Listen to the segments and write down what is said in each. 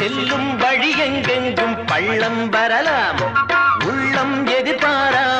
செல்லும் வழி எங்கெங்கும் பள்ளம் வரலாம். உள்ளம் எதிர்பாராம்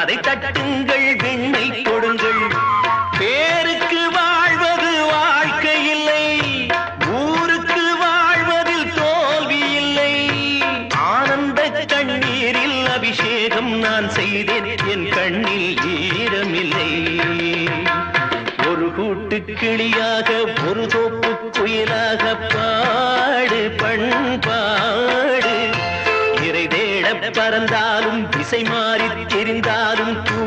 அதை தட்டுங்கள் விண்ணை கொடுங்கள் பேருக்கு வாழ்வது வாழ்க்கை இல்லை ஊருக்கு வாழ்வதில் தோல்வி இல்லை ஆனந்த கண்ணீரில் அபிஷேகம் நான் செய்தேன் என் கண்ணில் ஈரமில்லை. ஒரு கூட்டு கிளியாக ஒரு தோப்பு குயிலாக பாடு பண்பாடு. இறை தேட பறந்தாலும் திசை மாறி எரிந்தாலும் பூ